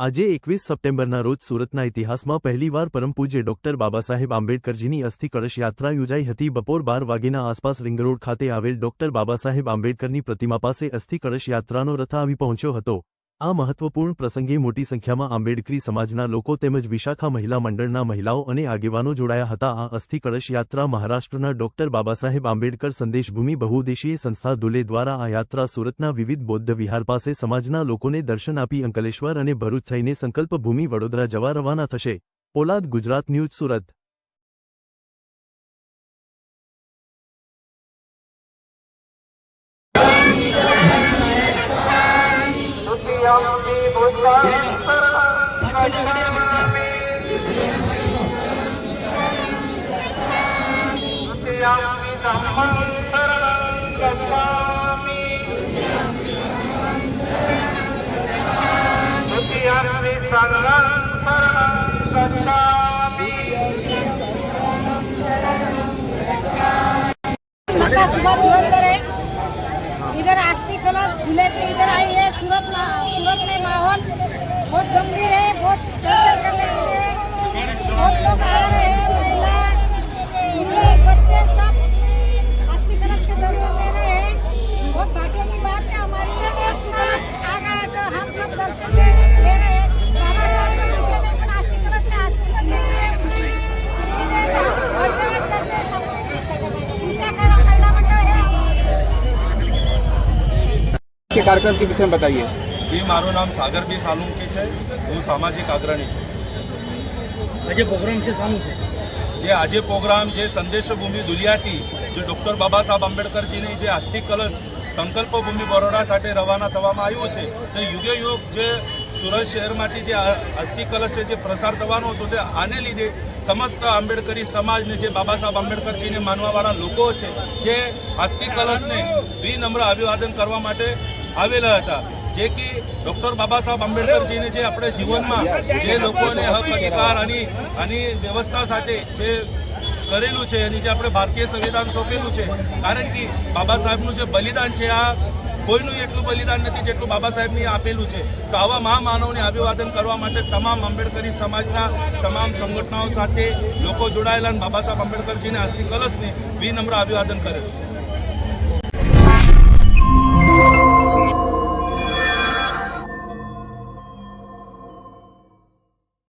આજે એકવીસ સપ્ટેમ્બરના રોજ સુરતના ઇતિહાસમાં પહેલીવાર પરમપૂજ્ય ડોક્ટર બાબાસાહેબ આંબેડકરજીની અસ્થિ કળશ યાત્રા યોજાઈ હતી. બપોર બાર વાગ્યાના આસપાસ રિંગ રોડ ખાતે આવેલ ડોક્ટર બાબાસાહેબ આંબેડકરની પ્રતિમા પાસે અસ્થિ કળશ યાત્રાનો રથ આવી પહોંચ્યો હતો. આ મહત્વપૂર્ણ પ્રસંગે મોટી સંખ્યામાં આંબેડકરી સમાજના લોકો તેમજ વિશાખા મહિલા મંડળના મહિલાઓ અને આગેવાનો જોડાયા હતા. આ અસ્થિ કળશ યાત્રા મહારાષ્ટ્રના ડોક્ટર બાબાસાહેબ આંબેડકર સંદેશભૂમિ બહુદેશીય સંસ્થા દુલે દ્વારા આ યાત્રા સુરતના વિવિધ બૌદ્ધ વિહાર પાસે સમાજના લોકોને દર્શન આપી અંકલેશ્વર અને ભરૂચ થઈને સંકલ્પ ભૂમિ વડોદરા જવા રવાના થશે. પોલાદ ગુજરાત ન્યૂઝ સુરત. सुबह धुरंधर है इधर आस्ती कलश धुले से इधर आई है कार्यक्रम के विषय में बताइए જી મારું નામ સાગરબી સાલુંકી છે હું સામાજિક અગ્રણી છું આજે પ્રોગ્રામ છે શાનું છે જે આજે પ્રોગ્રામ જે સંદેશભૂમિ દુલિયાથી જે ડૉક્ટર બાબા સાહેબ આંબેડકરજીની જે અસ્થિ કલશ સંકલ્પ ભૂમિ બરોડા સાથે રવાના થવામાં આવ્યો છે તે યુગે યુગ જે સુરત શહેરમાંથી જે આ અસ્થિ કલશ છે જે પ્રસાર થવાનો હતો તે આને લીધે સમસ્ત આંબેડકરી સમાજને જે બાબા સાહેબ આંબેડકરજીને માનવાવાળા લોકો છે જે અસ્થિ કલશને વિનમ્ર અભિવાદન કરવા માટે આવેલા હતા. જે કે ડૉક્ટર બાબા સાહેબ આંબેડકરજીને જે આપણે જીવનમાં જે લોકોને હક, અધિકાર અને આની વ્યવસ્થા સાથે જે કરેલું છે, એની જે આપણે ભારતીય સંવિધાન સોંપેલું છે, કારણ કે બાબા સાહેબનું જે બલિદાન છે, આ કોઈનું એટલું બલિદાન નથી જેટલું બાબા સાહેબની આપેલું છે. તો આવા મહામાનવને અભિવાદન કરવા માટે તમામ આંબેડકરી સમાજના તમામ સંગઠનો સાથે લોકો જોડાયેલા અને બાબા સાહેબ આંબેડકરજીને અસ્થિ કલશને વિનમ્ર અભિવાદન કરેલું.